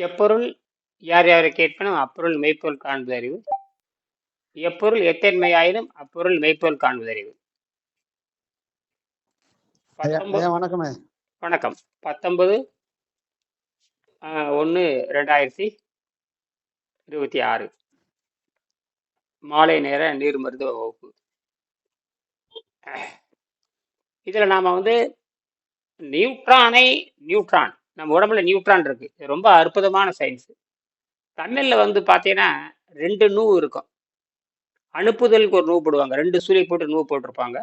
எப்பொருள்? யார் யாரை கேட்பனும் அப்பொருள் மெய்ப்பொருள் காண்பது அறிவு. எப்பொருள் எத்தன்மையாயினும் அப்பொருள் மெய்ப்பொருள் காண்பது அறிவு. வணக்கமே. வணக்கம். பத்தொன்பது ஒன்று ரெண்டாயிரத்தி இருபத்தி ஆறு. மாலை நேர நீர் மருத்துவ வகுப்பு. இதில் நாம் வந்து நியூட்ரானை நியூட்ரான். நம்ம உடம்புல நியூட்ரான் இருக்கு. ரொம்ப அற்புதமான சயின்ஸ் தமிழில் வந்து பார்த்தீங்கன்னா ரெண்டு நூ இருக்கும். அனுப்புதலுக்கு ஒரு நூ போடுவாங்க. ரெண்டு சுழி போட்டு நூ போட்டிருப்பாங்க.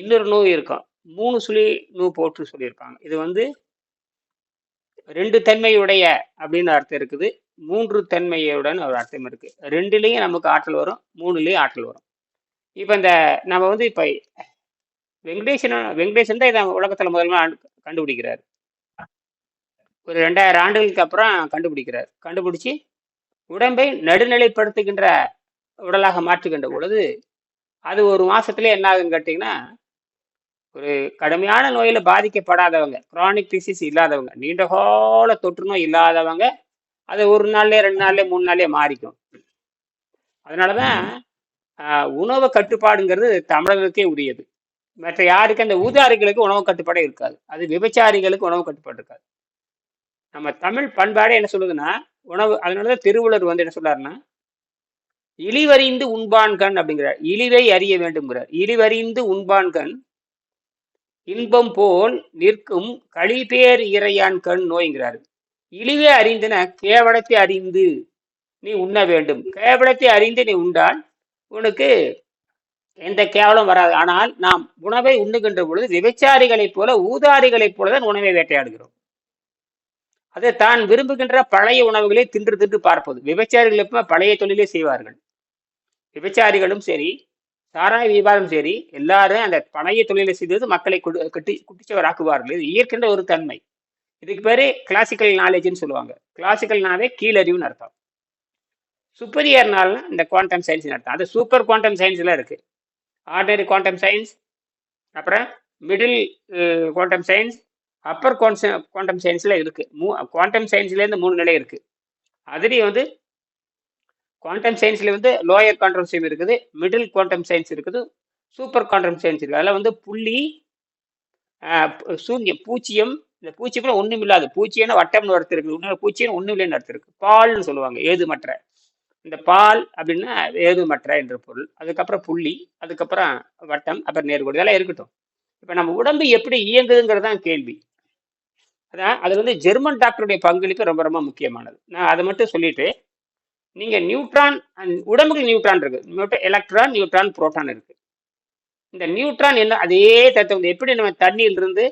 இன்னொரு நூ இருக்கும். மூணு சுழி நூ போட்டு சொல்லியிருப்பாங்க. இது வந்து ரெண்டு தன்மையுடைய அப்படின்னு அர்த்தம் இருக்குது. மூன்று தன்மையுடன் ஒரு அர்த்தம் இருக்கு. ரெண்டுலேயும் நமக்கு ஆற்றல் வரும். மூணுலேயும் ஆற்றல் வரும். இப்போ இந்த நம்ம வந்து இப்போ வெங்கடேசன் வெங்கடேசன் தான் இதை உலகத்தில் முதல்ல கண்டுபிடிக்கிறாரு கண்டுபிடிக்கிறார். ஒரு ரெண்டாயிரம் ஆண்டுகளுக்கு அப்புறம் கண்டுபிடிக்கிறார். கண்டுபிடிச்சி உடம்பை நடுநிலைப்படுத்துகின்ற உடலாக மாற்றுகின்ற பொழுது அது ஒரு மாசத்துல என்ன ஆகுதுன்னு கேட்டிங்கன்னா ஒரு கடுமையான நோயில பாதிக்கப்படாதவங்க குரானிக் டிசீஸ் இல்லாதவங்க நீண்ட கால தொற்று நோய் இல்லாதவங்க அது ஒரு நாள்லயே ரெண்டு நாள்லயே மூணு நாள்லயே மாறிக்கும். அதனாலதான் தான் உணவு கட்டுப்பாடுங்கிறது தமிழர்களுக்கே உரியது. மற்ற யாருக்கு அந்த ஊதாரிகளுக்கு உணவு கட்டுப்பாடே இருக்காது. அது விபச்சாரிகளுக்கு உணவு கட்டுப்பாடு இருக்காது. நம்ம தமிழ் பண்பாடே என்ன சொல்லுதுன்னா உணவு அதனாலதான் திருவள்ளுவர் வந்து என்ன சொல்றாருன்னா இழிவறிந்து உண்பான்கண் அப்படிங்கிறார். இழிவை அறிய வேண்டும்ங்கிறார். இழிவறிந்து உண்பான்கண் இன்பம் போல் நிற்கும் களிபேர் இறையான் கண் நோய்ங்கிறாரு. இழிவே அறிந்தன கேவலத்தை அறிந்து நீ உண்ண வேண்டும். கேவலத்தை அறிந்து நீ உண்டால் உனக்கு எந்த கேவலம் வராது. ஆனால் நாம் உணவை உண்ணுகின்ற பொழுது விபச்சாரிகளைப் போல ஊதாரிகளைப் போலதான் உணவை வேட்டையாடுகிறோம். அதை தான் விரும்புகின்ற பழைய உணவுகளை தின்று தின்று பார்ப்பது. விபச்சாரிகள் எப்பவுமே பழைய தொழிலே செய்வார்கள். விபச்சாரிகளும் சரி சாராய வியாபாரம் சரி எல்லாரும் அந்த பழைய தொழிலை செய்தது மக்களை கட்டி குட்டிச்சவராக்குவார்கள். இது இயற்கின்ற ஒரு தன்மை. இதுக்கு பேரு கிளாசிக்கல் நாலேஜ்னு சொல்லுவாங்க. கிளாசிக்கல்னாவே கீழறிவுன்னு அர்த்தம். சுப்பீரியர்னால இந்த குவாண்டம் சயின்ஸ் அர்த்தம். அது சூப்பர் குவாண்டம் சயின்ஸ்லாம் இருக்கு. ஆர்டினரி குவாண்டம் சயின்ஸ் அப்புறம் middle quantum science upper quantum சயின்ஸில் இருக்குது மூ குவாண்டம் சயின்ஸ்லேருந்து மூணு நிலை இருக்குது அதுலேயும் வந்து குவாண்டம் சயின்ஸில் வந்து லோயர் குவாண்டம் சயின்ஸ் இருக்குது மிடில் குவாண்டம் சயின்ஸ் இருக்குது சூப்பர் குவாண்டம் சயின்ஸ் இருக்குது. அதில் வந்து புள்ளி சூன்யம் பூச்சியம் இந்த பூச்சிக்குள்ள ஒன்றும் இல்லாது. பூச்சியான வட்டம்னு அர்த்தம் இருக்குது. இன்னொரு பூச்சியன் ஒன்றும் இல்லைன்னு அர்த்தம் இருக்குது. பால்னு சொல்லுவாங்க ஏதுமற்ற. இந்த பால் அப்படின்னா ஏதுமற்ற என்ற பொருள். அதுக்கப்புறம் புள்ளி அதுக்கப்புறம் வட்டம் அப்புறம் நேர்கோடு. இதெல்லாம் இருக்கட்டும். இப்போ நம்ம உடம்பு எப்படி இயங்குதுங்கிறது தான் கேள்வி. அதான் அது வந்து ஜெர்மன் டாக்டருடைய பங்களிப்பு ரொம்ப ரொம்ப முக்கியமானது. நான் அதை மட்டும் சொல்லிட்டு நீங்க நியூட்ரான் உடம்புக்கு நியூட்ரான் இருக்கு. நியூட்ரன் எலக்ட்ரான் நியூட்ரான் புரோட்டான் இருக்கு. இந்த நியூட்ரான் என்ன அதே தத்துவம் எப்படி நம்ம தண்ணியிலிருந்து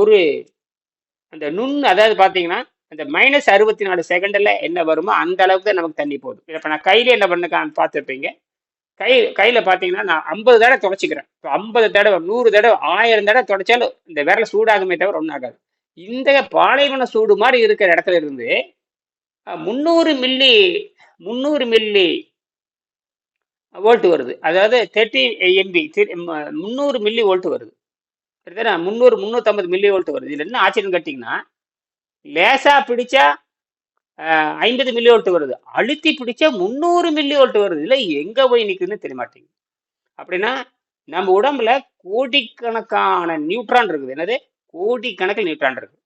ஒரு அந்த நுண் அதாவது பார்த்தீங்கன்னா அந்த மைனஸ் அறுபத்தி நாலு செகண்டில் என்ன வருமோ அந்த அளவுக்கு தான் நமக்கு தண்ணி போதும் இப்போ நான் கையில் என்ன பண்ண பார்த்துருப்பீங்க. கை கையில் பார்த்தீங்கன்னா நான் ஐம்பது தடவை தொடச்சிக்கிறேன். இப்போ ஐம்பது தடவை நூறு தடவை ஆயிரம் தடவை தொடச்சாலும் இந்த விரல் சூடாகுமே தவிர ஒன்றும் ஆகாது. இந்த பாலைவன சூடு மாதிரி இருக்கிற இடத்துல இருந்து முந்நூறு மில்லி முந்நூறு மில்லி வோல்ட் வருது. அதாவது தேர்ட்டி எம்பி முந்நூறு மில்லி வோல்ட் வருது. சரிதானே முந்நூறு முந்நூற்றம்பது மில்லி வோல்ட் வருது. இதில் என்ன ஆச்சரியம் கேட்டிங்கன்னா லேசாக பிடிச்சா ஐம்பது மில்லி வோல்ட் வருது. அழுத்தி பிடிச்சா முந்நூறு மில்லி வோல்ட் வருது. இல்லை எங்கே போய் நிற்குதுன்னு தெரிய மாட்டேங்குது. அப்படின்னா நம்ம உடம்புல கோடிக்கணக்கான நியூட்ரான் இருக்குது. என்னது? கோடிக்கணக்கில் நியூட்ரான் இருக்கு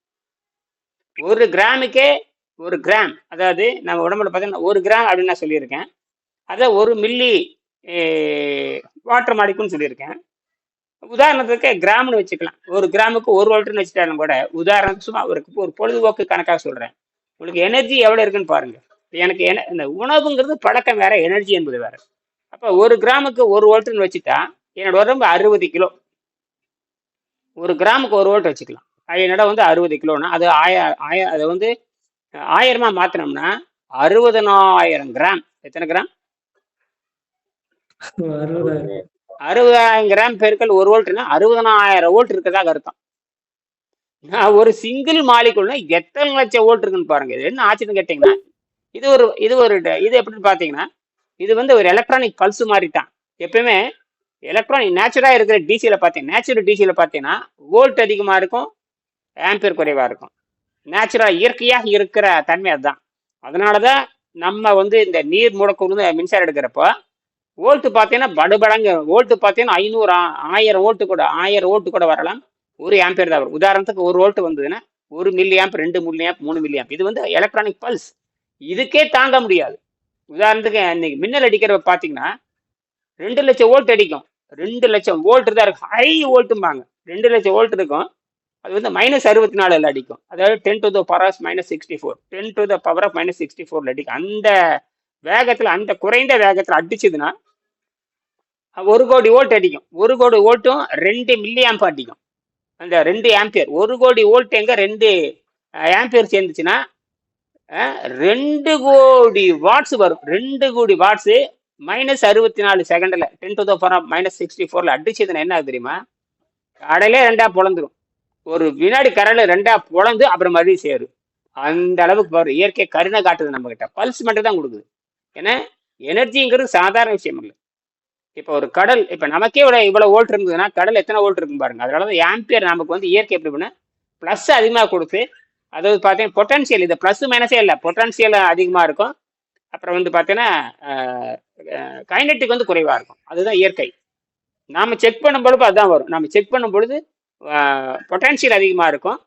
ஒரு கிராமுக்கே ஒரு கிராம் அதாவது நம்ம உடம்புல பார்த்தீங்கன்னா ஒரு கிராம் அப்படின்னு நான் சொல்லியிருக்கேன். அதை ஒரு மில்லி வாட்டர் மாடிக்குன்னு சொல்லியிருக்கேன். உதாரணத்துக்கு கிராம்னு வச்சுக்கலாம். ஒரு கிராமுக்கு ஒரு வோல்ட்னு வச்சுட்டாலும் கூட உதாரணத்துக்கு சும்மா ஒரு ஒரு பொழுதுபோக்கு கணக்காக சொல்கிறேன் உங்களுக்கு எனர்ஜி எவ்வளோ இருக்குன்னு பாருங்கள் எனக்கு என இந்த உணவுங்கிறது பழக்கம் வேற எனர்ஜி என்பது வேற. அப்போ ஒரு கிராமுக்கு ஒரு வோல்ட்னு வச்சுட்டா என்னோட உடம்பு அறுபது கிலோ. ஒரு கிராமுக்கு ஒரு வோல்ட் வச்சுக்கலாம். என்னோட வந்து அறுபது கிலோனா அது ஆய ஆய அதை வந்து ஆயிரமா மாத்தினோம்னா அறுபதனாயிரம் கிராம். எத்தனை கிராம்? அறுபதாயிரம். கிராம் பெருக்கல் ஒரு வோல்ட்னா அறுபதனாயிரம் வோல்ட் இருக்கதாக அர்த்தம் ஒரு சிங்கிள் மாலிகுல்னா எத்தனை லட்சம் வோல்ட் இருக்குன்னு பாருங்க. இது என்ன ஆச்சரியம் கேட்டீங்கன்னா இது ஒரு இது ஒரு இது எப்படின்னு பார்த்தீங்கன்னா இது வந்து ஒரு எலக்ட்ரானிக் பல்ஸ் மாதிரி தான் எப்பயுமே எலக்ட்ரானிக் நேச்சுரலாக இருக்கிற டிசியில் பார்த்தீங்கன்னா நேச்சுரல் டிசியில் பார்த்தீங்கன்னா வோல்ட் அதிகமாக இருக்கும் ஆம்பியர் குறைவாக இருக்கும். நேச்சுரலாக இயற்கையாக இருக்கிற தன்மை அதுதான். அதனால தான் நம்ம வந்து இந்த நீர் மூலக்கூறு மின்சாரம் எடுக்கிறப்போ வோல்ட்டு பார்த்தீங்கன்னா படுபடங்கு வோல்ட்டு பார்த்தீங்கன்னா ஐநூறு ஆயிரம் வோல்ட் கூட ஆயிரம் வோல்ட் கூட வரலாம். ஒரு ஆம்பியர் தான் வரும். உதாரணத்துக்கு ஒரு வோல்ட் வந்ததுன்னா ஒரு மில்லி ஆம்ப் ரெண்டு மில்லி ஆம்ப் மூணு மில்லி ஆம்ப் இது வந்து எலக்ட்ரானிக் பல்ஸ் இதுக்கே தாங்க முடியாது. உதாரணத்துக்கு இன்னைக்கு மின்னல் அடிக்கிறப்ப பார்த்தீங்கன்னா ரெண்டு லட்சம் வோல்ட் அடிக்கும். ரெண்டு லட்சம் வோல்ட் தான் இருக்கும். ஹை வோல்ட்டும்பாங்க ரெண்டு லட்சம் வோல்ட் இருக்கும். அது வந்து மைனஸ் அறுபத்தி நாலுல அடிக்கும். அதாவது ten to the power of minus sixty four ten to the power of minus sixty ஃபோர்ல அடிக்கும். அந்த வேகத்தில் அந்த குறைந்த வேகத்தில் அடிச்சதுன்னா ஒரு கோடி வோல்ட் அடிக்கும். ஒரு கோடி வோல்ட்டும் ரெண்டு மில்லி ஆம்ப் அடிக்கும். அந்த ரெண்டு ஆம்பியர் ஒரு கோடி வோல்ட் எங்க ரெண்டு ஆம்பியர் சேர்ந்துச்சுன்னா ரெண்டு கோடி வாட்ஸ் வரும். ரெண்டு கோடி வாட்ஸு மைனஸ் அறுபத்தி நாலு செகண்டில் ten to the power minus sixty ஃபோரில் அடிச்சதுன்னா என்ன ஆகுது தெரியுமா? கடலே ரெண்டாக பொழந்துடும் ஒரு வினாடி கடலை ரெண்டாக பொழந்து அப்புறம் மறுபடியும் சேரும் அந்த அளவுக்கு பாரு இயற்கை கருணை காட்டுது நம்ம கிட்ட பல்ஸ் மட்டும் தான் கொடுக்குது. ஏன்னா எனர்ஜிங்கிறது சாதாரண விஷயம் இல்லை. இப்போ ஒரு கடல் இப்போ நமக்கே இவ்வளோ இவ்வளோ ஓல்ட் இருந்ததுன்னா கடல் எத்தனை ஓல்ட் இருக்கும் பாருங்க. அதனால தான் ஆம்பியர் நமக்கு வந்து இயற்கை எப்படி பண்ண? ப்ளஸ் அதிகமாக கொடுத்து அதாவது பார்த்தீங்கன்னா பொட்டன்ஷியல் இது ப்ளஸ் மைனஸே இல்லை. பொட்டன்ஷியல் அதிகமாக இருக்கும். அப்புறம் வந்து பார்த்தீங்கன்னா கைனட்டிக் வந்து குறைவாக இருக்கும். அதுதான் இயற்கை. நாம் செக் பண்ணும் பொழுது அதுதான் வரும். நம்ம செக் பண்ணும் பொழுது பொட்டன்ஷியல் அதிகமாக இருக்கும்.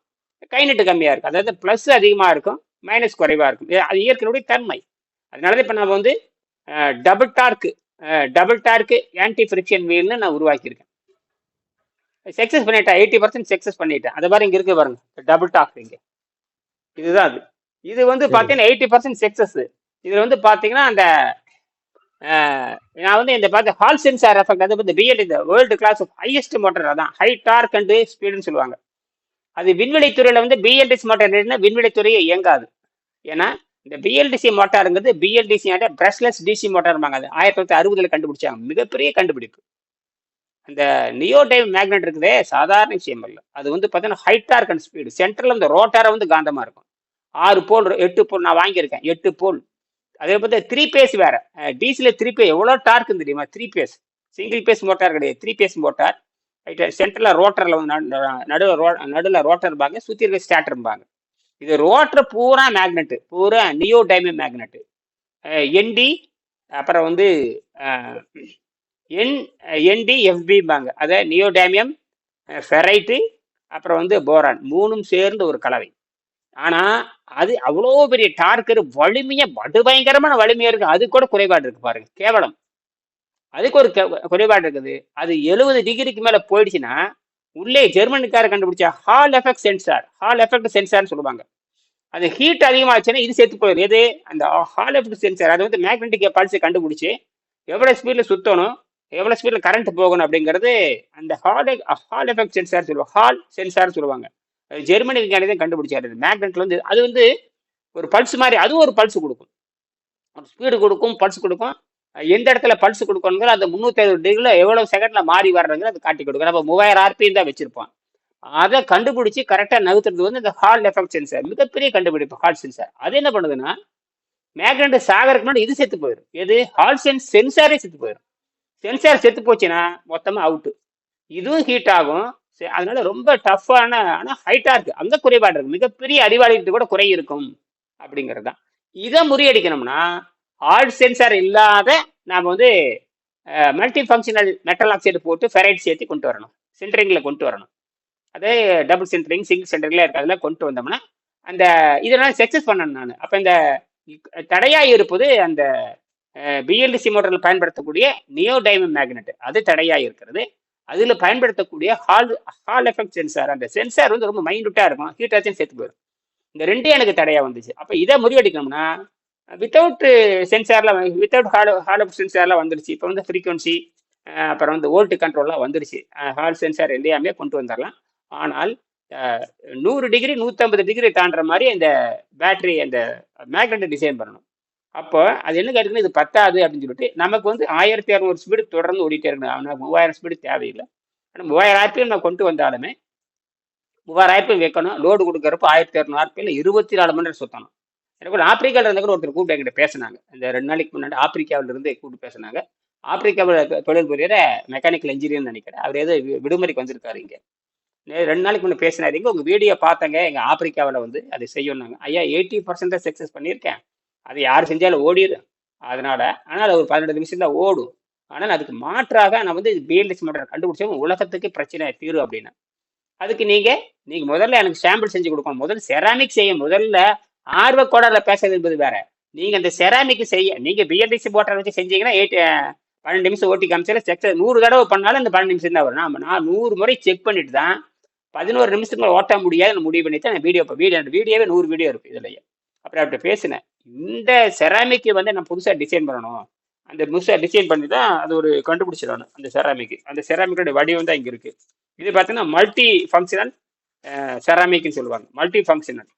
கைநெட்டு கம்மியாக இருக்கும். அதாவது ப்ளஸ் அதிகமாக இருக்கும் மைனஸ் குறைவாக இருக்கும். அது இயற்கையினுடைய தன்மை. அதனால தான் இப்போ நம்ம வந்து double torque double torque anti friction வீல்னு நான் உருவாக்கியிருக்கேன். சக்ஸஸ் பண்ணிட்டேன் எயிட்டி பர்சன்ட் சக்ஸஸ் பண்ணிட்டேன். அது மாதிரி இங்கே இருக்கு பாருங்க. டபுள் டாக் இங்கே. இதுதான் அது. இது வந்து பார்த்தீங்கன்னா எயிட்டி பர்சன்ட் சக்ஸஸ் இதில் வந்து பார்த்தீங்கன்னா அந்த நான் வந்து இந்த பார்த்து ஹால் சென்சார் எஃபெக்ட் அது வந்து பிஎட் இந்த world class of highest motor அதான். ஹை டார்க் அண்டு ஸ்பீடுன்னு சொல்லுவாங்க. அது விண்வெளித்துறையில் வந்து பிஎல்டிசி மோட்டார் விண்வெளித்துறையே இயங்காது. ஏன்னா இந்த பிஎல்டிசி மோட்டாருங்கிறது பிஎல்டிசி பிரஷ்லெஸ் டிசி மோட்டார்பாங்க அது ஆயிரத்தி தொள்ளாயிரத்தி அறுபதுல கண்டுபிடிச்சாங்க. மிகப்பெரிய கண்டுபிடிப்பு. அந்த நியோடைவ் மேக்னெட் இருக்குதே. சாதாரண விஷயம் இல்லை அது வந்து பார்த்தீங்கன்னா ஹை டார்க் அண்ட் ஸ்பீடு சென்டரில் இந்த ரோட்டாரை வந்து காந்தமாக இருக்கும். ஆறு போல் எட்டு போல் நான் வாங்கியிருக்கேன். எட்டு போல். அதே பார்த்தா த்ரீ பேஸ் வேற. டிசியில் த்ரீ பே எவ்வளோ டார்க்குன்னு தெரியுமா? Three phase single phase motor கிடையாது. த்ரீ பேஸ் மோட்டார் சென்டரில் ரோட்டரில் வந்து நடுவில் ரோ நடுவில் ரோட்டர் பாங்க சுற்றி இருக்க ஸ்டாட்டர்பாங்க இது ரோட்டர் பூரா மேக்னெட்டு பூரா நியோ டைமண்ட் மேக்னெட்டு என்டி அப்புறம் வந்து என் என்டி எஃபிபாங்க அதை நியோடைமியம் ஃபெரைட்டு அப்புறம் வந்து போரான் மூணும் சேர்ந்து ஒரு கலவை. ஆனால் அது அவ்வளோ பெரிய டார்கர் வலிமையா படுபயங்கரமான வலிமையா இருக்கு. அது கூட குறைபாடு இருக்கு பாருங்க. கேவலம். அதுக்கு ஒரு கெ- குறைபாடு இருக்குது. அது எழுபது டிகிரிக்கு மேலே போயிடுச்சுன்னா உள்ளே ஜெர்மனிக்கார கண்டுபிடிச்ச Hall effect sensor Hall effect சென்சார்னு சொல்லுவாங்க. அது ஹீட் அதிகமாச்சுன்னா இது சேர்த்து போயிடும். எது? அந்த ஹால் எஃபெக்ட் சென்சார் அது வந்து மேக்னெட்டிக் பல்ஸை கண்டுபிடிச்சி எவ்வளோ ஸ்பீடில் சுற்றணும் எவ்வளோ ஸ்பீடில் கரண்ட் போகணும் அப்படிங்கிறது அந்த ஹால் ஹால் எஃபெக்ட் சென்சார் சொல்லுவாங்க. ஹால் சென்சார் சொல்லுவாங்க. ஜெர்மனி விஞ்ஞானி தான் கண்டுபிடிச்சாரு. மேக்னெட்ல வந்து அது வந்து ஒரு பல்ஸ் மாதிரி அதுவும் ஒரு பல்ஸ் கொடுக்கும். ஒரு ஸ்பீடு கொடுக்கும் பல்ஸ் கொடுக்கும். எந்த இடத்துல பல்ஸ் கொடுக்கணுங்கிற அந்த முந்நூற்றி ஐம்பது டிகிரியில் எவ்வளோ செகண்டில் மாறி வர்றதுங்கிற அதை காட்டி கொடுக்கும். நம்ம மூவாயிரம் ஆர்பிஎம் தான் வச்சிருப்போம் அதை கண்டுபிடிச்சி கரெக்டாக நகர்த்துறது வந்து இந்த ஹால் எஃபெக்ட் சென்சார் மிகப்பெரிய கண்டுபிடிப்பு ஹால் சென்சார் அது என்ன பண்ணுதுன்னா மேக்னெட் சாகருக்கு முன்னாடி இது செத்து போயிடும் எது? ஹால் சென்ஸ் சென்சாரே செத்து போயிடும் சென்சார் செத்து போச்சுன்னா மொத்தமாக அவுட்டு இதுவும் ஹீட் ஆகும். சரி, அதனால ரொம்ப டஃப்பான ஆனால் ஹைட்டாக இருக்குது அங்கே குறைபாடு இருக்குது மிகப்பெரிய அறிவாளிகிட்ட கூட குறை இருக்கும் அப்படிங்கிறது தான். இதை முறியடிக்கணும்னா ஹார்ட் சென்சார் இல்லாத நாம் வந்து மல்டி ஃபங்க்ஷனல் மெட்டல் ஆக்சைடு போட்டு ஃபெரைட் சேர்த்து கொண்டு வரணும். சென்டரிங்கில் கொண்டு வரணும். அதே டபுள் சென்டரிங் சிங்கிள் சென்டரிங்கில் இருக்கிறதுல கொண்டு வந்தோம்னா அந்த இதெல்லாம் சக்ஸஸ் பண்ணணும் நான். அப்போ இந்த தடையாக இருப்பது அந்த பிஎல்டிசி மோட்டரில் பயன்படுத்தக்கூடிய நியோ டைமண்ட் மேக்னெட் அது தடையாக இருக்கிறது. அதில் பயன்படுத்தக்கூடிய ஹால் ஹால் எஃபெக்ட் சென்சார் அந்த சென்சார் வந்து ரொம்ப மைன்யூட்டாக இருக்கும். ஹீட்டாச்சும் சேர்த்து போயிடும். இந்த ரெண்டே எனக்கு தடையாக வந்துச்சு. அப்போ இதை முறியடிக்கணும்னா வித்தவுட் சென்சார்லாம் வித்தவுட் ஹால் ஹால் சென்சார்லாம் வந்துருச்சு. இப்போ வந்து ஃப்ரீக்வன்சி அப்புறம் வந்து வோல்ட் கண்ட்ரோல்லாம் வந்துருச்சு. ஹால் சென்சார் எல்லாமே கொண்டு வந்துடலாம் ஆனால் நூறு டிகிரி நூற்றம்பது டிகிரி தாண்டுற மாதிரி அந்த பேட்டரி அந்த மேக்னெட்டை டிசைன் பண்ணணும். அப்போ அது என்ன கேட்டுக்கணும் இது பத்தாது அப்படின்னு சொல்லிட்டு நமக்கு வந்து ஆயிரத்தி இரநூறு ஸ்பீடு தொடர்ந்து ஓடிட்டே இருக்கணும். அவனுக்கு மூவாயிரம் ஸ்பீடு தேவையில்லை. ஆனால் மூவாயிரம் ஆர்பிஎம் நான் கொண்டு வந்தாலுமே மூவாயிரம் ஆர்பிஎம் வைக்கணும். லோடு கொடுக்குறப்போ ஆயிரத்தி இரநூறு ஆர்பிஎம் இருபத்தி நாலு மணி நேரம் சுற்றணும் எனக்கு ஒரு ஆப்பிரிக்காவில் இருந்த கூட ஒருத்தர் கூப்பிட்டு என்கிட்ட பேசினாங்க. இந்த ரெண்டு நாளைக்கு முன்னாடி ஆப்பிரிக்காவில் இருந்து கூப்பிட்டு பேசினாங்க. ஆப்பிரிக்காவில் தொழில் புரியற மெக்கானிக்கல் இன்ஜினியர்னு நினைக்கிறேன். அவர் ஏதோ விடுமுறைக்கு வந்திருக்காரு இங்கே. ரெண்டு நாளைக்கு முன்னே பேசினாரு. இங்கே உங்கள் வீடியோ பார்த்தங்க எங்கள் ஆப்பிரிக்காவில் வந்து அதை செய்யணுங்க ஐயா எயிட்டி பர்சன்டேஜ் சக்ஸஸ் பண்ணியிருக்கேன். அது யார் செஞ்சாலும் ஓடிடும் அதனால ஆனால் ஒரு பதினெட்டு நிமிஷம் தான் ஓடும். ஆனால் அதுக்கு மாற்றாக நான் வந்து பிஎல்எஸ் மட்டும் கண்டுபிடிச்சேன். உலகத்துக்கு பிரச்சனை தீரும் அப்படின்னு. அதுக்கு நீங்க நீங்க முதல்ல எனக்கு சாம்பிள் செஞ்சு கொடுக்கணும். முதல்ல செராமிக் செய்ய முதல்ல ஆர்வ கோடாரில் பேசுறது என்பது வேற. நீங்க அந்த செராமிக் செய்ய நீங்க பிஎல்டிசி போட்டரை வச்சு செஞ்சீங்கன்னா எயிட் பன்னெண்டு நிமிஷம் ஓட்டி காமிச்சால செக் நூறு தடவை பண்ணாலும் அந்த பன்னெண்டு நிமிஷம் தான் வரும். நான் நான் நூறு முறை செக் பண்ணிட்டு தான் பதினோரு நிமிஷத்துக்கு ஓட்ட முடியாது முடிவு பண்ணி தான் வீடியோ இப்போ வீடியோ வீடியோவே நூறு வீடியோ இருக்கு இதுலயே. அப்புறம் அவர்கிட்ட பேசினேன். இந்த செராமிக்கு வந்து நான் புதுசாக டிசைன் பண்ணணும். அந்த புதுசாக டிசைன் பண்ணி தான் அது ஒரு கண்டுபிடிச்சிடணும் அந்த செராமிக்கு அந்த செராமிக்கோட வடிவம் தான் இங்கே இருக்குது இது பார்த்தீங்கன்னா மல்டி ஃபங்க்ஷனல் செராமிக்னு சொல்லுவாங்க. மல்டி ஃபங்க்ஷனல்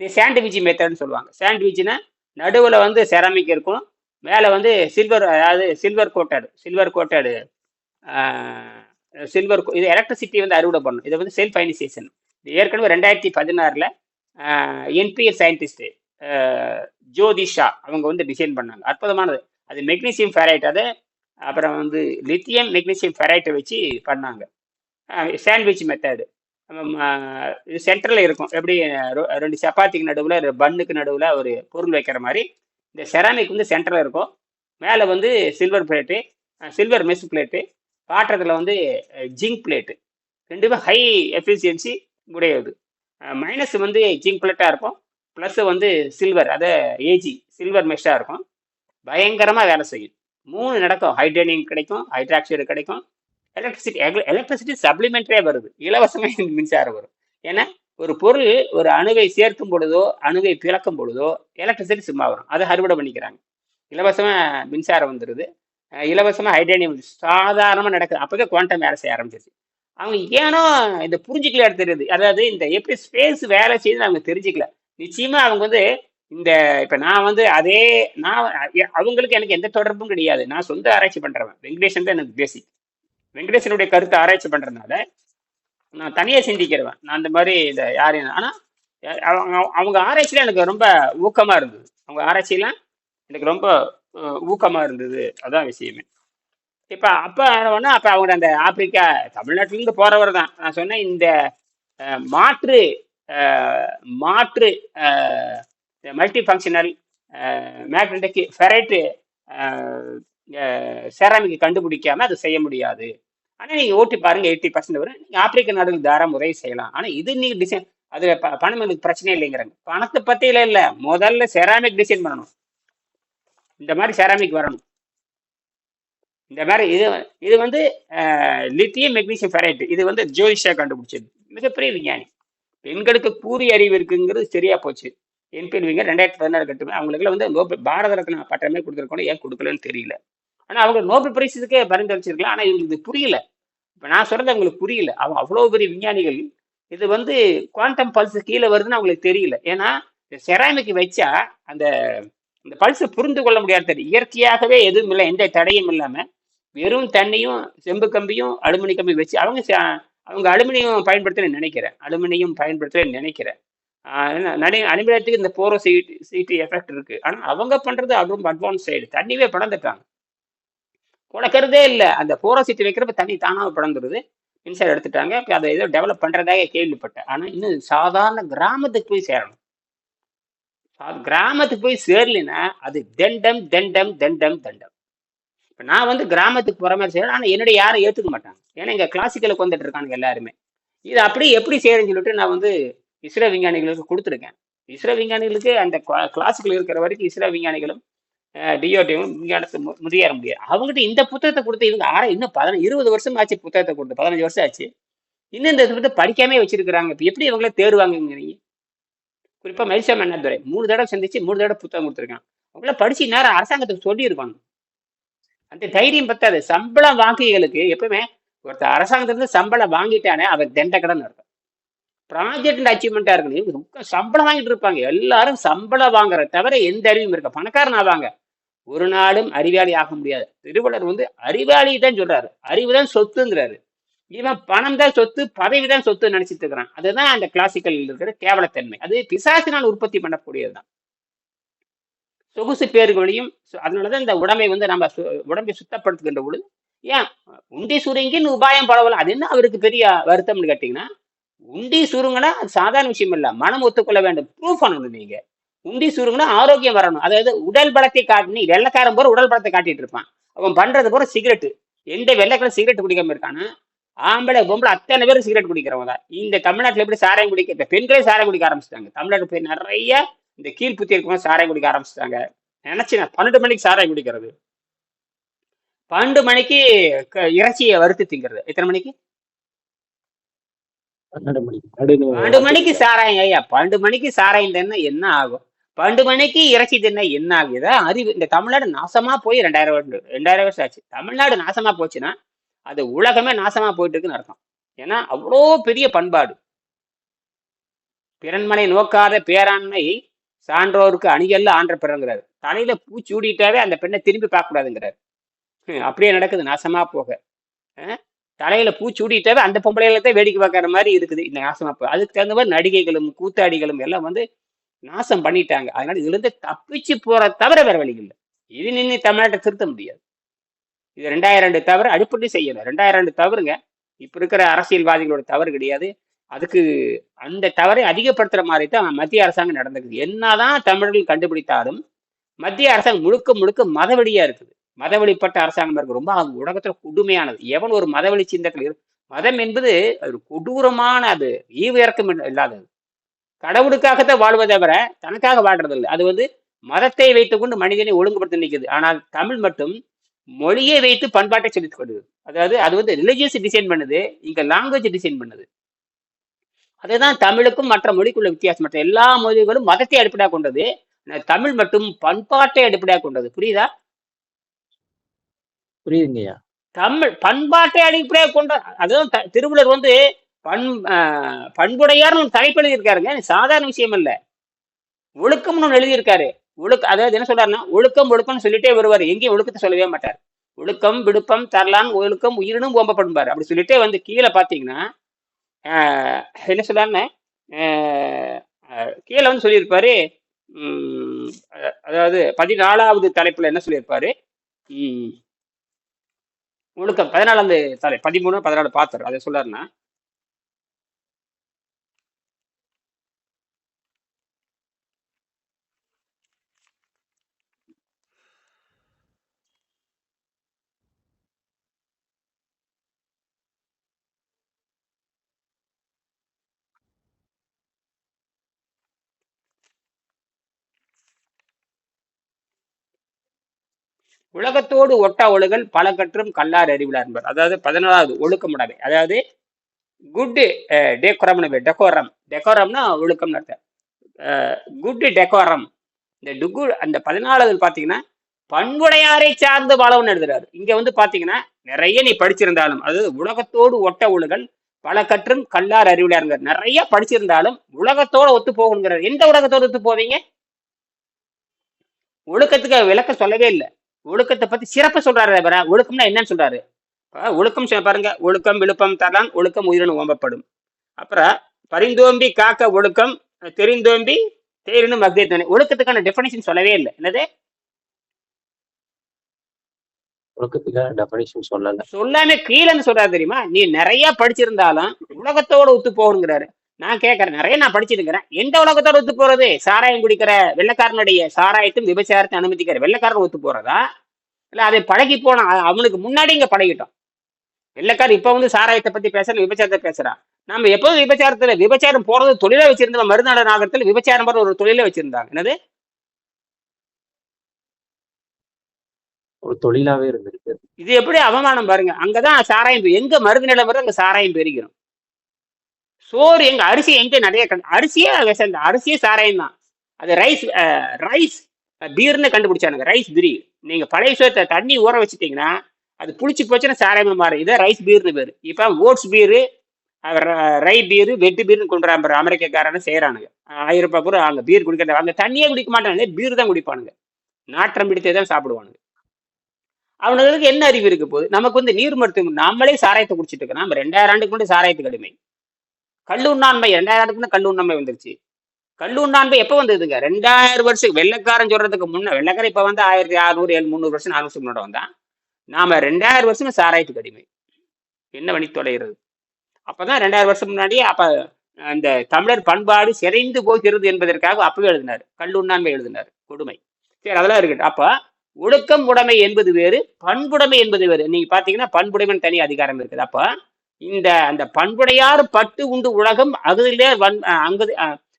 இது சாண்ட்விச் மெத்தட்னு சொல்லுவாங்க. சாண்ட்விச்னா நடுவில் வந்து செராமிக் இருக்கும் மேலே வந்து சில்வர் அதாவது silver coated silver coated silver இது எலக்ட்ரிசிட்டி வந்து அறுவடை பண்ணும் இது வந்து செல்ஃப் அயனைசேஷன் இது ஏற்கனவே ரெண்டாயிரத்தி பதினாறில் என்பிஎஸ் சயின்டிஸ்ட்டு ஜோதிஷா அவங்க வந்து டிசைன் பண்ணாங்க. அற்புதமானது. அது மெக்னீசியம் ஃபெரைட் அது அப்புறம் வந்து லித்தியம் மெக்னீசியம் ஃபெரைட்டை வச்சு பண்ணாங்க. சாண்ட்விச் மெத்தடு இது சென்டரில் இருக்கும். எப்படி ரெண்டு சப்பாத்திக்கு நடுவில் பன்னுக்கு நடுவில் ஒரு பொருள் வைக்கிற மாதிரி இந்த செராமிக் வந்து சென்டரில் இருக்கும். மேலே வந்து silver plate silver mesh plate பாட்டுறதுல வந்து ஜிங்க் பிளேட்டு ரெண்டுமே ஹை எஃபிஷியன்சி உடையது. மைனஸ் வந்து ஜிங்க் பிளேட்டாக இருக்கும். ப்ளஸ் வந்து சில்வர் அதை ஏஜி சில்வர் மெஷ்ஷாக இருக்கும். பயங்கரமாக வேலை செய்யும். மூணு நடக்கும். ஹைட்ரேனியம் கிடைக்கும் ஹைட்ராக்சைடு கிடைக்கும். எலக்ட்ரிசிட்டி எலக்ட்ரிசிட்டி சப்ளிமெண்ட்ரியாக வருது. இலவசமாக மின்சாரம் வரும். ஏன்னா ஒரு பொருள் ஒரு அணுவை சேர்க்கும் பொழுதோ அணுவை பிளக்கும் பொழுதோ எலக்ட்ரிசிட்டி சும்மா வரும். அதை அறுவடை பண்ணிக்கிறாங்க. இலவசமாக மின்சாரம் வந்துடுது இலவசமாக ஹைட்ரேனியம் சாதாரணமாக நடக்குது. அப்போவே குவாண்டம் வேலை செய்ய ஆரம்பிச்சிருச்சு. அவங்க ஏனோ இந்த புரிஞ்சிக்கல தெரியுது. அதாவது இந்த எப்படி ஸ்பேஸ் வேலை செய்யுதுன்னு அவங்க தெரிஞ்சுக்கல. நிச்சயமா அவங்க வந்து இந்த இப்ப நான் வந்து அதே நான் அவங்களுக்கு எனக்கு எந்த தொடர்பும் கிடையாது. நான் சொந்த ஆராய்ச்சி பண்றவன். வெங்கடேஷன் தான் எனக்கு பேசிக் வெங்கடேசனுடைய கருத்தை ஆராய்ச்சி பண்றதுனால நான் தனியா சிந்திக்கிறவன். நான் இந்த மாதிரி இந்த யாரையும் ஆனா அவங்க அவங்க ஆராய்ச்சியில எனக்கு ரொம்ப ஊக்கமா இருந்தது. அவங்க ஆராய்ச்சியெல்லாம் எனக்கு ரொம்ப அஹ், ஊக்கமா இருந்தது. அதான் விஷயமே. இப்ப அப்ப ஒன்னா அப்ப அவங்க அந்த ஆப்பிரிக்கா தமிழ்நாட்டுல இருந்து போறவர் தான் நான் சொன்னேன் இந்த அஹ், மாற்று மாற்று multi functional magnetic ferrite ceramic கண்டுபிடிக்காம அதை செய்ய முடியாது. ஆனால் நீங்கள் ஓட்டி பாருங்க எயிட்டி பர்சன்ட் வரும். நீங்கள் ஆப்பிரிக்க நாடுகள் தாராளம் உதவி செய்யலாம். ஆனால் இது நீங்கள் டிசைன் அதில் ப- பணம் எனக்கு பிரச்சனை இல்லைங்கிறாங்க. பணத்தை பற்றியில இல்லை. முதல்ல செராமிக் டிசைன் பண்ணணும். இந்த மாதிரி செராமிக் வரணும். இந்த மாதிரி இது இது வந்து லித்தியம் மெக்னீசியம் ஃபெரைட் இது வந்து ஜோதிஷா கண்டுபிடிச்சது. மிகப்பெரிய விஞ்ஞானி. பெண்களுக்கு கூறி அறிவு இருக்குங்கிறது சரியா போச்சு. என்பிஎல்விங்க ரெண்டாயிரத்தி பதினாறு கட்டுமே அவங்களுக்குலாம் வந்து நோபல் பாரத ரத்னா பட்டமே கொடுத்துருக்கணும் ஏன் கொடுக்கலன்னு தெரியல. ஆனால் அவங்க நோபல் பரிசுக்கே பரிந்துரைச்சிருக்கலாம் ஆனால் இவங்களுக்கு இது புரியல. இப்போ நான் சொல்றது அவங்களுக்கு புரியல. அவங்க அவ்வளோ பெரிய விஞ்ஞானிகள். இது வந்து குவாண்டம் பல்ஸ் கீழே வருதுன்னு அவங்களுக்கு தெரியல. ஏன்னா செராமிக் வச்சா அந்த இந்த பல்ஸ் புரிந்து கொள்ள முடியாது தெரியும் இயற்கையாகவே எதுவும் இல்லை. எந்த தடையும் இல்லாமல் வெறும் தண்ணியும் செம்பு கம்பியும் அலுமினி கம்பி வச்சு அவங்க ச- அவங்க அலுமினியம் பயன்படுத்த நினைக்கிறேன். அலுமினியம் பயன்படுத்த நினைக்கிறேன். என்ன, அலுமினியத்துக்கு இந்த போரோ சீட் சீட்டு எஃபெக்ட் இருக்கு. ஆனால் அவங்க பண்றது அதுவும் அட்வான்ஸ் சைடு தண்ணியே படந்துட்டாங்க குழக்கிறதே இல்லை. அந்த போரோ சீட்டு வைக்கிறப்ப தண்ணி தானாக பிளந்துருது. மின்சாரம் எடுத்துட்டாங்க. இப்போ அதை ஏதோ டெவலப் பண்றதாக கேள்விப்பட்டேன். ஆனால் இன்னும் சாதாரண கிராமத்துக்கு போய் சேரணும். கிராமத்துக்கு போய் சேரலைன்னா அது தண்டம் தண்டம் தண்டம் தண்டம். நான் வந்து கிராமத்துக்கு போகிற மாதிரி செய்யறேன் ஆனால் என்னுடைய யாரும் ஏற்றுக்க மாட்டாங்க. ஏன்னா இங்கே கிளாசிக்கலுக்கு வந்துட்டு இருக்காங்க எல்லாருமே. இது அப்படியே எப்படி செய்யறேன்னு சொல்லிட்டு நான் வந்து இஸ்ரோ விஞ்ஞானிகளுக்கு கொடுத்துருக்கேன். இஸ்ரோ விஞ்ஞானிகளுக்கு அந்த கிளாசிக்கல் இருக்கிற வரைக்கும் இஸ்ரோ விஞ்ஞானிகளும் டிஓடியும் விஞ்ஞானத்தை மு- முதியேற முடியாது. அவங்ககிட்ட இந்த புத்தகத்தை கொடுத்து இவங்க ஆற இன்னும் பதினஞ்சு இருபது வருஷம் ஆச்சு புத்தகத்தை கொடுத்து. பதினஞ்சு வருஷம் ஆச்சு. இன்னும் இந்த புத்தகத்தை படிக்காமே வச்சிருக்கிறாங்க. இப்போ எப்படி இவங்கள தேடுவாங்கங்கிறீங்க? குறிப்பாக மயில்சாமி அண்ணாதுரை மூணு தடவை சந்திச்சு மூணு தடவை புத்தகம் கொடுத்துருக்காங்க அவங்கள படிச்சு நேரம் அரசாங்கத்துக்கு சொல்லியிருப்பாங்க. அந்த தைரியம் பத்தாது. சம்பளம் வாங்கிகளுக்கு எப்பவுமே ஒருத்தர் அரசாங்கத்திலிருந்து சம்பளம் வாங்கிட்டானே அவர் தெண்ட கடன் இருக்கும் ப்ராஜெக்ட் அச்சீவ்மெண்ட்டாக இருக்கணும். இவங்க சம்பளம் வாங்கிட்டு இருப்பாங்க. எல்லாரும் சம்பளம் வாங்குற தவிர எந்த அறிவும் இருக்க பணக்காரன் ஆவாங்க. ஒரு நாளும் அறிவாளி ஆக முடியாது. திருவள்ளுவர் வந்து அறிவாளி தான் சொல்றாரு. அறிவு தான் சொத்துங்கிறாரு. இவன் பணம் தான் சொத்து பதவி தான் சொத்து நினைச்சிட்டு இருக்கிறான். அதுதான் அந்த கிளாசிக்கல் இருக்கிற கேவலத்தன்மை. அது பிசாசினால் உற்பத்தி பண்ணக்கூடியதுதான். சொகுசு பேர்களையும் சு- அதனாலதான் இந்த உடம்பை வந்து நம்ம சு- உடம்பை சுத்தப்படுத்துகின்ற பொழுது ஏன்? உண்டி சுருங்கின்னு உபாயம் பரவலாம் அது என்ன அவருக்கு பெரிய வருத்தம்னு கேட்டீங்கன்னா உண்டி சுருங்கினா அது சாதாரண விஷயம் இல்லை மனம் ஒத்துக்கொள்ள வேண்டும். ப்ரூஃப் பண்ணணும் நீங்க. உண்டி சுருங்கினா ஆரோக்கியம் வரணும். அதாவது உடல் பலத்தை காட்டினி வெள்ளக்காரன் வெள்ளைக்காரன் போற உடல் பலத்தை காட்டிட்டு இருப்பான். அவன் பண்றது போற சிகரெட்டு. எந்த வெள்ளக்காரன் சிகரெட் குடிக்காம இருக்கானா? ஆம்பளை பொம்பளை அத்தனை பேரும் சிகரெட் குடிக்கிறவங்க தான். இந்த தமிழ்நாட்டில் எப்படி சாராயம் குடிக்க பெண்களே சாராயம் குடிக்க ஆரம்பிச்சிட்டாங்க. தமிழ்நாட்டு பேர் நிறைய இந்த கீழ்ப்புத்தி இருக்கவங்க சாராயம் குடிக்க ஆரம்பிச்சிட்டாங்க. நினைச்சு நான் பன்னெண்டு மணிக்கு சாராயம் குடிக்கிறது. பன்னெண்டு மணிக்கு இறைச்சியை வறுத்து திங்கிறது. எத்தனை மணிக்கு? பன்னெண்டு மணிக்கு. சாராயம் ஐயா. பன்னெண்டு மணிக்கு சாராயம் தின்னா என்ன ஆகும்? பன்னெண்டு மணிக்கு இறைச்சி தின்னா என்ன ஆகும்? இதான் அறிவு இந்த தமிழ்நாடு நாசமா போய் ரெண்டாயிரம் வருடம் ரெண்டாயிரம் வருஷம் ஆச்சு. தமிழ்நாடு நாசமா போச்சுன்னா அது உலகமே நாசமா போயிட்டு இருக்குன்னு அர்த்தம். ஏன்னா அவ்வளோ பெரிய பண்பாடு. பிறன்மனை நோக்காத பேராண்மை சான்றோருக்கு அணிகல்ல ஆன்ற பிறங்கிறாரு. தலையில பூச்சி ஊடிட்டாவே அந்த பெண்ணை திரும்பி பார்க்க கூடாதுங்கிறாரு அப்படியே நடக்குது. நாசமா போக. தலையில பூச்சி ஊடிட்டாவே அந்த பொம்பளைகளை தான் வேடிக்கை பார்க்கற மாதிரி இருக்குது. இந்த நாசமா போக அதுக்கு தகுந்த மாதிரி நடிகைகளும் கூத்தாடிகளும் எல்லாம் வந்து நாசம் பண்ணிட்டாங்க. அதனால இதுலேருந்து தப்பிச்சு போற தவிர வேற வழி இல்லை. இது நின்று தமிழ்நாட்டை திருத்த முடியாது. இது ரெண்டாயிரம் ரெண்டு தவிர அடிப்படை செய்யணும் ரெண்டாயிரம் ரெண்டு தவறுங்க. இப்ப இருக்கிற அரசியல்வாதிகளோட தவறு கிடையாது. அதுக்கு அந்த தவறை அதிகப்படுத்துற மாதிரி தான் மத்திய அரசாங்கம் நடந்துக்குது. என்னதான் தமிழர்கள் கண்டுபிடித்தாலும் மத்திய அரசாங்கம் முழுக்க முழுக்க மதவெளியாக இருக்குது. மதவெளிப்பட்ட அரசாங்கம் இருக்கு. ரொம்ப அது உலகத்தில் கொடுமையானது. எவன் ஒரு மதவெளி சிந்தத்தில் மதம் என்பது ஒரு கொடூரமான அது ஈவு இறக்கம் இல்லாதது. கடவுளுக்காகத்தான் வாழ்வதை தவிர தனக்காக வாழ்றது இல்லை. அது வந்து மதத்தை வைத்துக்கொண்டு மனிதனை ஒழுங்குபடுத்த நிற்குது. ஆனால் தமிழ் மட்டும் மொழியை வைத்து பண்பாட்டை செலுத்திக் கொள்ளுது. அதாவது அது வந்து ரிலிஜியஸ் டிசைன் பண்ணுது. இங்க லாங்குவேஜ் டிசைன் பண்ணுது. அதுதான் தமிழுக்கும் மற்ற மொழிக்குள்ள வித்தியாசம். மற்ற எல்லா மொழிகளும் மதத்தை அடிப்படையாக கொண்டது. தமிழ் மட்டும் பண்பாட்டை அடிப்படையாக கொண்டது. புரியுதா? புரியுதுங்கய்யா. தமிழ் பண்பாட்டை அடிப்படையாக கொண்ட த- திருவள்ளுவர் வந்து பண் பண்புடையார்னு ஒரு தலைப்பு எழுதியிருக்காருங்க. இது சாதாரண விஷயம் இல்ல. ஒழுக்கம்னு ஒன்று எழுதியிருக்காரு. ஒழுக்க அதாவது என்ன சொல்றாருன்னா ஒழுக்கம் ஒழுக்கம்னு சொல்லிட்டே வருவார். எங்கேயும் ஒழுக்கத்தை சொல்லவே மாட்டார். ஒழுக்கம் விடுப்பம் தரலான் ஒழுக்கம் உயிரினும் ஓம்பப்படும்பார். அப்படி சொல்லிட்டே வந்து கீழே பார்த்தீங்கன்னா என்ன சொல்றாருன்னா கீழே வந்து சொல்லியிருப்பாரு அதாவது பதினாலாவது தலைப்புல என்ன சொல்லியிருப்பாரு? உம் ஒழுக்கம். பதினாலாவது தலை பதிமூணு பதினாலு பாத்திரம். அதை சொல்லாருன்னா உலகத்தோடு ஒட்டா ஒழுகல் பல கற்றும் கல்லார் அறிவிலார் என்பார். அதாவது பதினாலாவது ஒழுக்கமுடைமை. அதாவது குட் டெக்கோரம் டெக்கோரம் டெக்கோரம்னா ஒழுக்கம்னு அர்த்தம். Eh, குட் டெக்கோரம் இந்த டுகு அந்த பதினாலாவது பார்த்தீங்கன்னா பண்புடையாரை சார்ந்து வாழவுன்னு எழுதுறாரு. இங்க வந்து பாத்தீங்கன்னா நிறைய நீ படிச்சிருந்தாலும் அதாவது உலகத்தோடு ஒட்ட ஒழுகல் பல கற்றும் கல்லார் அறிவிலாருங்க நிறைய படிச்சிருந்தாலும் உலகத்தோட ஒத்து போகணுங்கிறார் எந்த உலகத்தோட ஒத்து போவீங்க? ஒழுக்கத்துக்கு விளக்கம் சொல்லவே இல்லை. ஒழுக்கத்தை பத்தி சிறப்பு சொல்றாரு ஒழுக்கம்னா என்னன்னு சொல்றாரு. ஒழுக்கம் பாருங்க. ஒழுக்கம் விழுப்பம் தரலான் ஒழுக்கம் உயிரினு ஓம்பப்படும். அப்புறம் பரிந்தோம்பி காக்க ஒழுக்கம் தெரிந்தோம்பி தேரினு மக்தேத்தனை ஒழுக்கத்துக்கான டெஃபினேஷன் சொல்லவே இல்லை. என்னது? ஒழுக்கத்துக்கான சொல்லல. சொல்லாம கீழேன்னு சொல்றாரு தெரியுமா? நீ நிறைய படிச்சிருந்தாலும் உலகத்தோட ஒத்து போகணுங்கிறாரு. நான் கேட்கறேன் நிறைய நான் படிச்சிருக்கிறேன். எந்த உலகத்தோட ஒத்து போறது? சாராயம் குடிக்கிற வெள்ளைக்காரனுடைய சாராயத்தையும் விபச்சாரத்தை அனுமதிக்கிற வெள்ளைக்காரன் ஒத்து போறதா? இல்ல அதை பழகி போன அவனுக்கு முன்னாடி இங்க பழகிட்டோம். வெள்ளைக்காரன் இப்ப வந்து சாராயத்தை பத்தி பேசுற விபச்சாரத்தை பேசுறான் நம்ம எப்போதும் விபச்சாரத்துல விபச்சாரம் போறது தொழிலா வச்சிருந்தோம் மருநாடு நாகரத்துல விபச்சாரம் போற ஒரு தொழிலே வச்சிருந்தாங்க. என்னது? ஒரு தொழிலாவே இருந்திருக்கு. இது எப்படி அவமானம் பாருங்க. அங்கதான் சாராயம் எங்க மருந்து நிலம் வருது அங்க சாராயம் பெருகிறோம். சோறு எங்க அரிசி எங்க நிறைய அரிசியே விஷம் தான். அரிசியே சாராயம் தான். அது ரைஸ் ரைஸ் பீர்னு கண்டுபிடிச்சானுங்க. ரைஸ் பிரி. நீங்க பழைய சோத்தை தண்ணி ஊற வச்சுட்டீங்கன்னா அது புளிச்சு போச்சுன்னா சாராயமா மாறும். இதான் ரைஸ் பீர்னு பேர். இப்போ ஓட்ஸ் பீரு ரை பீரு வெட்டு பீர்னு கொண்டு வரான் அமெரிக்காரன்னு செய்யறானுங்க ஆயிரம் ரூபாய் கூட அங்கே பீர் குடிக்கிறத அங்கே தண்ணியே குடிக்க மாட்டானுங்க. பீர் தான் குடிப்பானுங்க. நாற்றம் பிடித்தே தான் சாப்பிடுவானுங்க. அவனுங்களுக்கு என்ன அறிவு இருக்க போகுது? நமக்கு வந்து நீர் மருத்துவம் நாமளே சாராயத்தை குடிச்சிட்டு இருக்கோம். நம்ம ரெண்டாயிரம் ஆண்டுக்கு முன்னாடி சாராயத்துக்கு அடிமை. கல்லுண்ணாண்மை ரெண்டாயிரத்துக்கு ஆண்டுக்கு முன்னாடி கல்லுண்ணாண்மை வந்துருச்சு. கல்லுண்ணாண்மை எப்போ வந்ததுங்க? ரெண்டாயிரம் வருஷம் வெள்ளைக்காரன் சொல்றதுக்கு முன்ன வெள்ளக்காரன் இப்போ வந்து ஆயிரத்தி அறுநூறு ஏழு முந்நூறு வருஷம் நாலு வருஷம் முன்னாடி வந்தான். நாம ரெண்டாயிரம் வருஷம் சாராயத்துக்கு அடிமை. என்ன வழி தொலைகிறது? அப்பதான் ரெண்டாயிரம் வருஷம் முன்னாடி அப்ப அந்த தமிழர் பண்பாடு சிதைந்து போகிறது என்பதற்காக அப்பவே எழுதினார். கல்லுண்ணாண்மை எழுதினார். கொடுமை. சரி அதெல்லாம் இருக்கட்டும். அப்ப ஒழுக்கம் உடைமை என்பது வேறு பண்புடைமை என்பது வேறு. நீங்க பாத்தீங்கன்னா பண்புடைமைன்னு தனி அதிகாரம் இருக்குது. அப்ப இந்த அந்த பண்புடையார் பட்டு உண்டு உலகம் அகுதிலே வன் அங்குது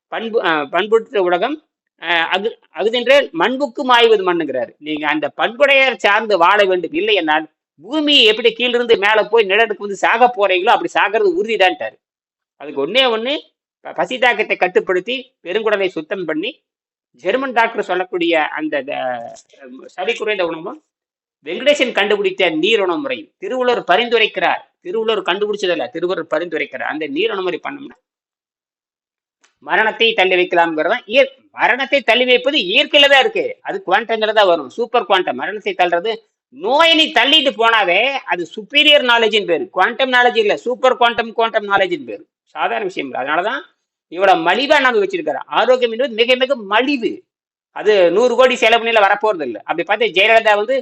பண்பு பண்புற்ற உலகம் அகு அகுதின்றே மண்புக்கும் மாய்வது மண்ணுங்கிறார். நீங்க அந்த பண்புடையார் சார்ந்து வாழ வேண்டும் இல்லை என்னால் பூமி எப்படி கீழிருந்து மேல போய் நிலத்துக்கு வந்து சாக போறீங்களோ அப்படி சாகிறது உறுதிதான்ட்டாரு. அதுக்கு ஒன்னே ஒண்ணு ப- பசி தாக்கத்தை கட்டுப்படுத்தி பெருங்குடலை சுத்தம் பண்ணி ஜெர்மன் டாக்டர் சொல்லக்கூடிய அந்த த- சளி குறைந்த உணவும் வெங்கடேசன் கண்டுபிடித்த நீரண முறையும் திருவள்ளுவர் பரிந்துரைக்கிறார். திருவள்ளுவர் கண்டுபிடிச்சதல்ல. திருவள்ளுவர் பரிந்துரைக்கிறார் அந்த நீர் அனுமதி பண்ணோம்னா மரணத்தை தள்ளி வைக்கலாம்ங்கிறதா இயற் மரணத்தை தள்ளி வைப்பது இயற்கையில தான் இருக்கு. அது குவாண்டம்ல தான் வரும். சூப்பர் குவாண்டம் மரணத்தை தள்ளுறது நோயை நீ தள்ளிட்டு போனாவே அது சுப்பீரியர் நாலேஜின் பேர். குவாண்டம் நாலேஜ் இல்ல. சூப்பர் குவாண்டம் குவாண்டம் நாலேஜின் பேரு. சாதாரண விஷயம் இல்லை. அதனாலதான் இவ்வளவு மலிவா நாங்க வச்சிருக்காரு ஆரோக்கியம் என்பது மிக மிக மலிவு. அது நூறு கோடி செலவு நில வரப்போறது இல்லை அப்படி பார்த்து ஜெயலலிதா வந்து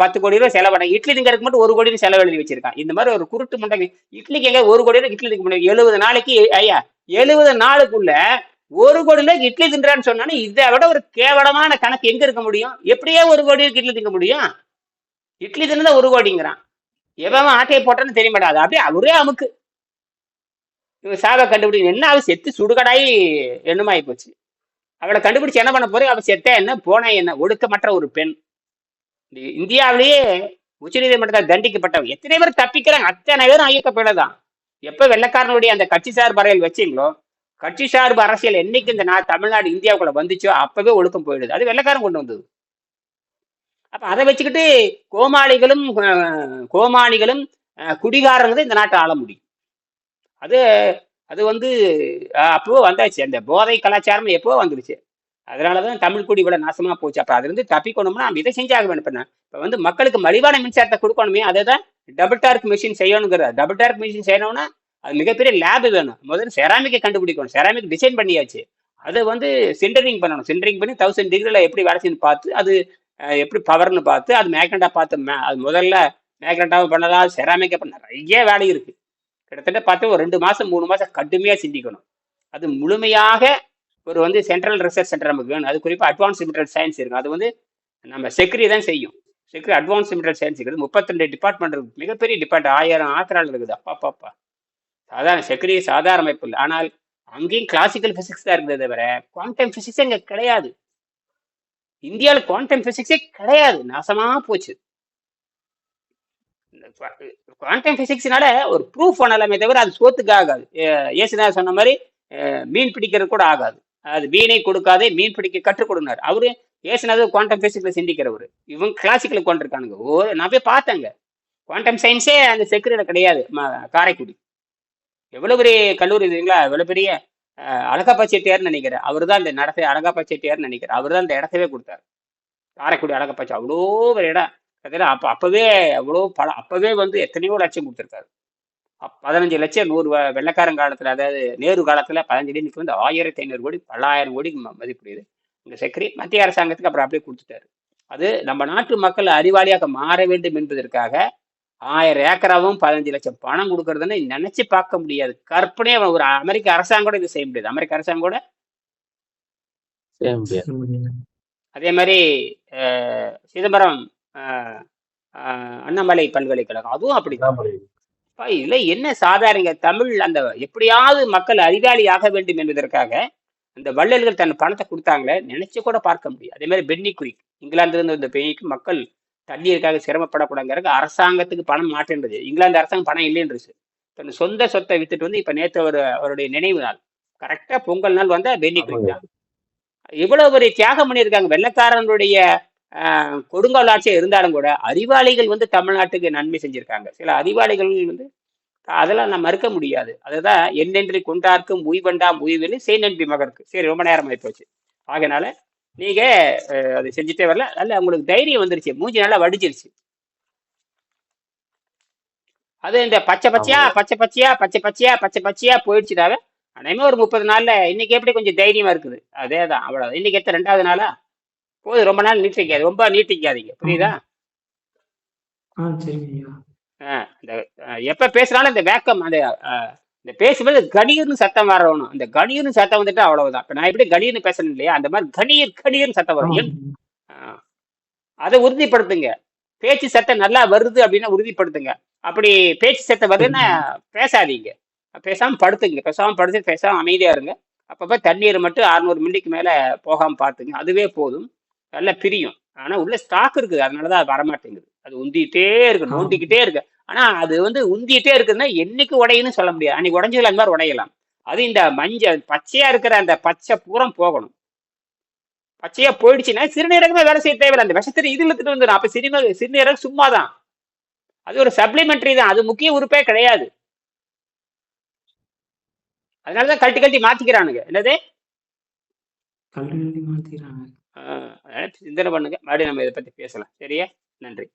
பத்து கோடி ரூபாய் செலவடை இட்லி திங்கறதுக்கு மட்டும் ஒரு கோடி ரூபாய் செலவு எழுதி வச்சிருக்கான். இந்த மாதிரி ஒரு குருட்டு முண்டை இட்லிக்கு எங்க ஒரு கோடி ரூபாய் இட்லி திங்க முடியும் எழுபது நாளைக்கு ஐயா எழுபது நாளுக்குள்ள ஒரு கோடி ரூபாய்க்கு இட்லி தின்றான்னு சொன்னாலும் இதை விட ஒரு கேவலமான கணக்கு எங்க இருக்க முடியும்? எப்படியே ஒரு கோடி ரூபாய்க்கு இட்லி திங்க முடியும்? இட்லி தின்னு ஒரு கோடிங்கிறான். எவன் ஆட்டையை போட்டான்னு தெரிய மாட்டாது அப்படியே அவரே அமுக்கு. இவன் சாவை கண்டுபிடி என்ன அவ செத்து சுடுகடாயி எண்ணமாயி போச்சு அவளை கண்டுபிடிச்சு என்ன பண்ண போறேன் அவ செத்த என்ன? போனே என்ன? ஒடுக்கமற்ற ஒரு பெண். இந்தியாவிலேயே உச்ச நீதிமன்றத்தால் தண்டிக்கப்பட்டவங்க. எத்தனை பேர் தப்பிக்கிறாங்க? அத்தனை பேரும் ஐயக்கப்படதான் எப்ப வெள்ளக்காரனுடைய அந்த கட்சி சார்பு அரசியல் வச்சீங்களோ கட்சி சார்பு அரசியல் என்னைக்கு இந்த நா தமிழ்நாடு இந்தியாவுக்குள்ள வந்துச்சோ அப்பவே ஒழுக்கம் போயிடுது. அது வெள்ளக்காரன் கொண்டு வந்தது. அப்ப அதை வச்சுக்கிட்டு கோமாளிகளும் கோமாளிகளும் அஹ், குடிகாரங்க இந்த நாட்டை ஆள முடியும். அது அது வந்து அப்போ வந்தாச்சு. அந்த போதை கலாச்சாரம் எப்போ வந்துருச்சு? அதனாலதான் தமிழ் குடி இவ்வளவு நாசமா போச்சு. அப்ப அதுல இருந்து தப்பிக்கணும்னா நம்ம இதை செஞ்சாக வேண்டும் இப்ப வந்து மக்களுக்கு மலிவான மின்சாரத்தை கொடுக்கணுமே அதை தான் டபுள் டார்க் மிஷின் செய்யணுங்கிற டபுள் டார்க் மிஷின் செய்யணும்னா அது மிகப்பெரிய லேப் வேணும். முதல்ல செராமிக்கை கண்டுபிடிக்கணும். செராமிக் டிசைன் பண்ணியாச்சு. அதை வந்து சென்டரிங் பண்ணணும். சென்டரிங் பண்ணி தௌசண்ட் டிகிரில எப்படி வேலை செய்யணும் பார்த்து அது எப்படி பவர்னு பார்த்து அது மேக்னட்டாக பார்த்து மே- அது முதல்ல மேக்னட்டாகவும் பண்ணலாம். செராமிக்கை பண்ண நிறைய வேலை இருக்குது கிட்டத்தட்ட பார்த்து ஒரு ரெண்டு மாதம் மூணு மாதம் கடுமையாக சிந்திக்கணும். அது முழுமையாக ஒரு வந்து சென்ட்ரல் ரிசர்ச் சென்டர் நமக்கு வேணும். அது குறிப்பாக அட்வான்ஸ் மெட்டீரியல் சயின்ஸ் இருக்கும். அது வந்து நம்ம செக்ரி தான் செய்யும். செக்ரி அட்வான்ஸ் மெட்டீரியல் சயின்ஸ் இருக்குது. முப்பத்தி ரெண்டு டிபார்ட்மெண்ட் இருக்குது மிகப்பெரிய டிபார்ட் ஆயிரம் ஆத்திரால் இருக்குது. அப்பா பாப்பா சாதாரண செக்ரி சாதாரண அமைப்பு இல்லை. ஆனால் அங்கேயும் கிளாசிக்கல் ஃபிசிக்ஸ் தான் இருக்குது தவிர குவாண்டம் ஃபிசிக்ஸ் இங்கே கிடையாது. இந்தியாவில் குவாண்டம் ஃபிசிக்ஸே கிடையாது. நாசமாக போச்சு. குவாண்டம் ஃபிசிக்ஸ்னால ஒரு ப்ரூஃப் பண்ணலாமே தவிர அது சோத்துக்கு ஆகாது. ஏ- சொன்ன மாதிரி மீன் பிடிக்கிறது கூட ஆகாது. அது மீனை கொடுக்காதே மீன் பிடிக்க கற்றுக் கொடுனார். அவரு ஏசுனாவது குவாண்டம் பிசிக்ஸ்ல சிந்திக்கிறவர். இவங்க கிளாசிக்கல கொண்டிருக்கானுங்க ஓ நான் போய் பார்த்தேங்க. குவாண்டம் சயின்ஸே அந்த செக்ரியில கிடையாது. காரைக்குடி. எவ்வளவு பெரிய கல்லூரி இதுங்களா எவ்வளவு பெரிய அஹ், அழகப்பா செட்டியார்னு நினைக்கிறேன். அவர் தான் இந்த நடத்தை அழகப்பா செட்டியார்னு நினைக்கிறேன். அவர் தான் இந்த இடத்தவே கொடுத்தாரு. காரைக்குடி அழகப்பா அவ்வளோ ஒரு இடம். அப்போ அப்பவே அவ்வளோ பல அப்பவே வந்து எத்தனையோ லட்சம் கொடுத்துருக்காரு. பதினஞ்சு லட்சம் நூறு வெள்ளைக்காரன் காலத்துல அதாவது நேரு காலத்துல பதினஞ்சு அடிக்கு வந்து ஆயிரத்தி ஐநூறு கோடி பல்லாயிரம் ம- மதிப்புடையது. இந்த செக்ரி மத்திய அரசாங்கத்துக்கு அப்புறம் அப்படியே கொடுத்துட்டாரு. அது நம்ம நாட்டு மக்கள் அறிவாளியாக மாற வேண்டும் என்பதற்காக ஆயிரம் ஏக்கராவும் பதினஞ்சு லட்சம் பணம் கொடுக்கறதுன்னு நினைச்சு பார்க்க முடியாது. கற்பனையே ஒரு அமெரிக்க அரசாங்கம் கூட இது செய்ய முடியாது. அமெரிக்க அரசாங்கம் கூட செய்ய முடியாது. அதே மாதிரி அஹ், சிதம்பரம் அண்ணாமலை பல்கலைக்கழகம் அதுவும் அப்படிதான் இதுல என்ன சாதாரணங்க? தமிழ் அந்த எப்படியாவது மக்கள் அறிவாளி ஆக வேண்டும் என்பதற்காக அந்த வள்ளல்கள் தன் பணத்தை கொடுத்தாங்களே நினைச்சு கூட பார்க்க முடியும் அதே மாதிரி பென்னி குயிக் இங்கிலாந்துல இருந்து வந்த பெண்ணிக்கு மக்கள் தண்ணீருக்காக சிரமப்படக்கூடாங்கிறதுக்கு அரசாங்கத்துக்கு பணம் மாட்டேன்றது இங்கிலாந்து அரசாங்கம் பணம் இல்லைன்றது தன் சொந்த சொத்தை வித்துட்டு வந்து இப்ப நேற்று அவர் அவருடைய நினைவு நாள். கரெக்டா பொங்கல் நாள் வந்தா பென்னி குயிக் தான். இவ்வளவு பெரிய தியாகம் பண்ணியிருக்காங்க. வெள்ளக்காரனுடைய கொடுங்கோல் ஆட்சியா இருந்தாலும் கூட அறிவாளிகள் வந்து தமிழ்நாட்டுக்கு நன்மை செஞ்சிருக்காங்க. சில அறிவாளிகள் வந்து அதெல்லாம் நான் மறுக்க முடியாது. அதுதான் என்னென்று கொண்டார்க்கும் உய்வண்டாம் உய்வுன்னு நன்றி மகருக்கு. சரி ரொம்ப நேரம் ஆகி போச்சு ஆகையினால நீங்க அதை செஞ்சுட்டே வரல. அல்ல உங்களுக்கு தைரியம் வந்துருச்சு. மூஞ்சி நல்லா வடிச்சிருச்சு அது இந்த பச்சை பச்சையா பச்சை பச்சையா பச்சை பச்சையா பச்சை பச்சையா போயிடுச்சுடாவே அனைமே ஒரு முப்பது நாள்ல இன்னைக்கு எப்படி கொஞ்சம் தைரியமா இருக்குது? அதே தான் அவ்வளவு இன்னைக்கு எத்தனை? ரெண்டாவது நாளா? போது ரொம்ப நாள் நீட்டிக்காது ரொம்ப நீட்டிக்காதீங்க. புரியுதா? இந்த எப்ப பேசுனாலும் இந்த வேக்கம் அந்த இந்த பேசும்போது கணீர்னு சத்தம் வரணும் அந்த கணீர்னு சத்தம் வந்துட்டு அவ்வளவுதான். இப்ப நான் எப்படி கணீர்னு பேசணும் இல்லையா? அந்த மாதிரி கணீர் கணீர்னு சத்தம் வரும். அதை உறுதிப்படுத்துங்க. பேச்சு சத்தம் நல்லா வருது அப்படின்னா உறுதிப்படுத்துங்க. அப்படி பேச்சு சத்தம் வருதுன்னா பேசாதீங்க. பேசாம படுத்துங்க. பேசாம படுத்து பேசாம அமைதியா இருங்க. அப்பப்ப தண்ணீர் மட்டும் அறுநூறு மில்லிக்கு மேல போகாம பார்த்துங்க. அதுவே போதும். நல்லா பிரியும். ஆனா உள்ள ஸ்டாக் இருக்குது. அதனாலதான் அது வரமாட்டேங்குது. அது உந்திட்டே இருக்கு நோண்டிக்கிட்டே இருக்கு. ஆனா அது வந்து உந்திட்டே இருக்குதுன்னா என்னைக்கு உடையுன்னு சொல்ல முடியாது. அன்னைக்கு உடஞ்சதுல அந்த மாதிரி உடையலாம். அது இந்த மஞ்சள் பச்சையா இருக்கிற அந்த பச்சை பூரம் போகணும். பச்சையா போயிடுச்சுன்னா சிறுநீரகமே வேலை செய்ய தேவையில்லை. அந்த விஷத்தை இது இழுத்துட்டு வந்துடும் அப்ப சிறுநீரக சிறுநீரகம் சும்மா தான் அது ஒரு சப்ளிமெண்டரி தான். அது முக்கிய உறுப்பே கிடையாது. அதனாலதான் கழட்டி கழட்டி மாத்திக்கிறானுங்க. என்னது? எழுதி மாத்திக்கிறாங்க. ஆஹ் சிந்தனை பண்ணுங்க. மறுபடியும் நம்ம இதை பத்தி பேசலாம். சரியா? நன்றி.